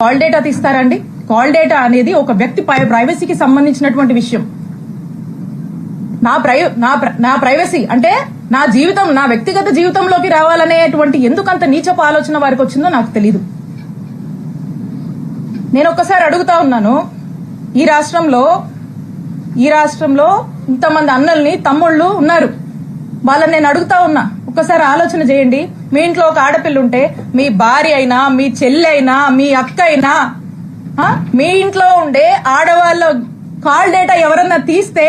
Call data తీస్తారండి. Call data అనేది ఒక వ్యక్తి ప్రైవసీకి సంబంధించినటువంటి విషయం. నా ప్రై నా నా ప్రైవసీ అంటే నా జీవితం నా వ్యక్తిగత జీవితంలోకి రావాలనేటువంటి ఎందుకంత నీచపు ఆలోచన వారికి వచ్చిందో నాకు తెలీదు. నేను ఒక్కసారి అడుగుతా ఉన్నాను. ఈ రాష్ట్రంలో ఈ రాష్ట్రంలో ఇంతమంది అన్నల్ని తమ్ముళ్ళు ఉన్నారు. వాళ్ళని నేను అడుగుతా ఉన్నా. ఒక్కసారి ఆలోచన చేయండి. మీ ఇంట్లో ఒక ఆడపిల్ల ఉంటే మీ భార్య అయినా మీ చెల్లి అయినా మీ అక్క అయినా మీ ఇంట్లో ఉండే ఆడవాళ్ళ కాల్ డేటా ఎవరన్నా తీస్తే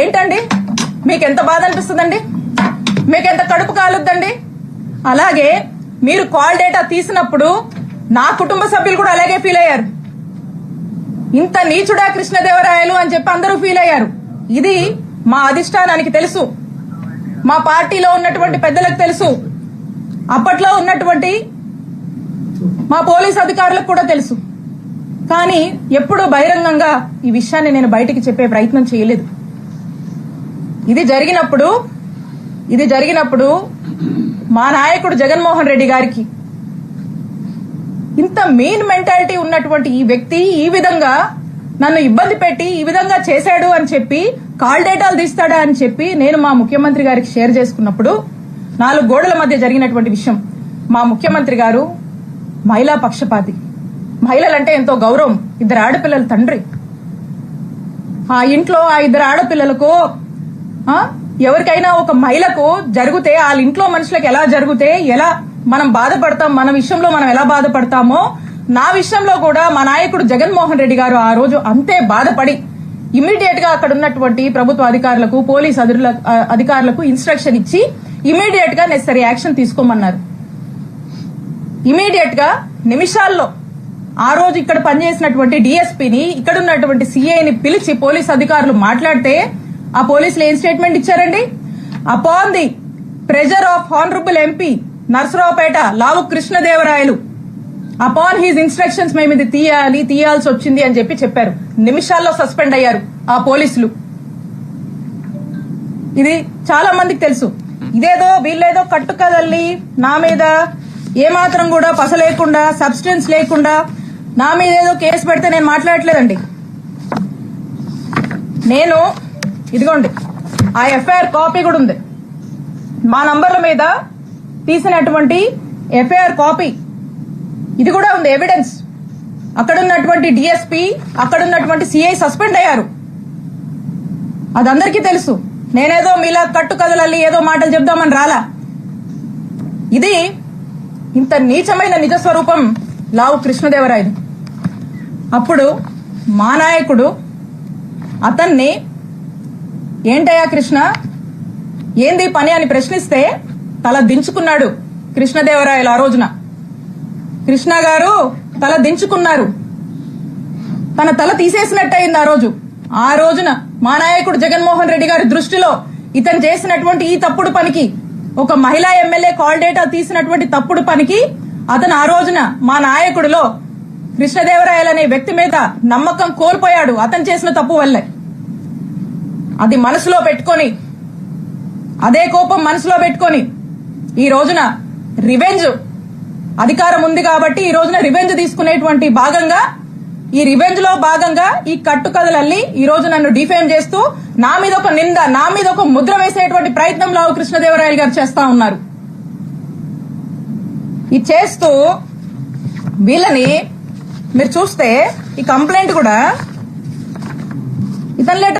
ఏంటండి? మీకు ఎంత బాధ అనిపిస్తుందండి? మీకు ఎంత కడుపు కాలుద్దండి? అలాగే మీరు కాల్ డేటా తీసినప్పుడు నా కుటుంబ సభ్యులు కూడా అలాగే ఫీల్ అయ్యారు. ఇంత నీచుడా కృష్ణదేవరాయలు అని చెప్పి అందరూ ఫీల్ అయ్యారు. ఇది మా అధిష్టానానికి తెలుసు. మా పార్టీలో ఉన్నటువంటి పెద్దలకు తెలుసు. అప్పట్లో ఉన్నటువంటి మా పోలీస్ అధికారులకు కూడా తెలుసు. కానీ ఎప్పుడూ బహిరంగంగా ఈ విషయాన్ని నేను బయటికి చెప్పే ప్రయత్నం చేయలేదు. ఇది జరిగినప్పుడు ఇది జరిగినప్పుడు మా నాయకుడు జగన్మోహన్ రెడ్డి గారికి ఇంత మెయిన్ మెంటాలిటీ ఉన్నటువంటి ఈ వ్యక్తి ఈ విధంగా నన్ను ఇబ్బంది పెట్టి ఈ విధంగా చేశాడు అని చెప్పి కాల్ డేటాలు తీస్తాడా అని చెప్పి నేను మా ముఖ్యమంత్రి గారికి షేర్ చేసుకున్నప్పుడు నాలుగు గోడల మధ్య జరిగినటువంటి విషయం. మా ముఖ్యమంత్రి గారు మహిళా పక్షపాతి. మహిళలంటే ఎంతో గౌరవం. ఇద్దరు ఆడపిల్లల తండ్రి. ఆ ఇంట్లో ఆ ఇద్దరు ఆడపిల్లలకు ఆ, ఎవరికైనా ఒక మహిళకు జరిగితే వాళ్ళ ఇంట్లో మనుషులకు ఎలా జరిగితే ఎలా మనం బాధపడతాం మన విషయంలో మనం ఎలా బాధపడతామో నా విషయంలో కూడా మా నాయకుడు జగన్మోహన్ రెడ్డి గారు ఆ రోజు అంతే బాధపడి ఇమీడియట్గా అక్కడ ఉన్నటువంటి ప్రభుత్వ అధికారులకు పోలీస్ అధికారులకు ఇన్స్ట్రక్షన్ ఇచ్చి ఇమీడియట్గా నెసరీ యాక్షన్ తీసుకోమన్నారు. ఇమీడియట్గా నిమిషాల్లో ఆ రోజు ఇక్కడ పనిచేసినటువంటి డిఎస్పీని ఇక్కడ ఉన్నటువంటి సిఐని పిలిచి పోలీస్ అధికారులు మాట్లాడితే ఆ పోలీసులు ఏం స్టేట్మెంట్ ఇచ్చారండి? Upon the pressure of honourable MP Narasaraopet Lavu Krishnadevarayalu upon his instructions మేము ఇది తీయాలి తీయాల్సి వచ్చింది అని చెప్పి చెప్పారు. నిమిషాల్లో సస్పెండ్ అయ్యారు ఆ పోలీసులు. ఇది చాలా మందికి తెలుసు. ఇదేదో వీళ్ళేదో కట్టుకదల్లి నా మీద ఏమాత్రం కూడా పస లేకుండా సబ్స్టెన్స్ లేకుండా నా మీద ఏదో కేసు పెడితే నేను మాట్లాడట్లేదండి. నేను ఇదిగోండి ఆ ఎఫ్ఐఆర్ కాపీ కూడా ఉంది. మా నంబర్ల మీద తీసినటువంటి ఎఫ్ఐఆర్ కాపీ ఇది కూడా ఉంది ఎవిడెన్స్ అక్కడున్నటువంటి డిఎస్పీ అక్కడున్నటువంటి సిఐ సస్పెండ్ అయ్యారు. అది అందరికీ తెలుసు. నేనేదో మీలా కట్టు కథలల్లి ఏదో మాటలు చెప్దామని రాలా. ఇది ఇంత నీచమైన నిజ స్వరూపం లావు కృష్ణదేవరాయలు అప్పుడు మా నాయకుడు అతన్ని ఏంటయ్యా కృష్ణ? ఏంది పని? అని ప్రశ్నిస్తే తల దించుకున్నాడు కృష్ణదేవరాయలు ఆ రోజున. కృష్ణ గారు తల దించుకున్నారు. తన తల తీసేసినట్టయింది ఆ రోజు. ఆ రోజున మా నాయకుడు జగన్మోహన్ రెడ్డి గారి దృష్టిలో ఇతను చేసినటువంటి ఈ తప్పుడు పనికి ఒక మహిళా ఎమ్మెల్యే కాల్ డేటా తీసినటువంటి తప్పుడు పనికి అతను ఆ రోజున మా నాయకుడిలో కృష్ణదేవరాయలు అనే వ్యక్తి మీద నమ్మకం కోల్పోయాడు. అతను చేసిన తప్పు వల్లే. అది మనసులో పెట్టుకొని అదే కోపం మనసులో పెట్టుకొని ఈ రోజున రివెంజ్ అధికారం ఉంది కాబట్టి ఈ రోజున రివెంజ్ తీసుకునేటువంటి భాగంగా ఈ రివెంజ్లో భాగంగా ఈ కట్టుకథలల్లి ఈ రోజు నన్ను డిఫేమ్ చేస్తూ నా మీద ఒక నింద నా మీద ఒక ముద్ర వేసేటువంటి ప్రయత్నం లావు కృష్ణదేవరాయలు గారు చేస్తా ఉన్నారు. ఇది చేస్తూ వీళ్ళని మీరు చూస్తే ఈ కంప్లైంట్ కూడా ఇతని లెటర్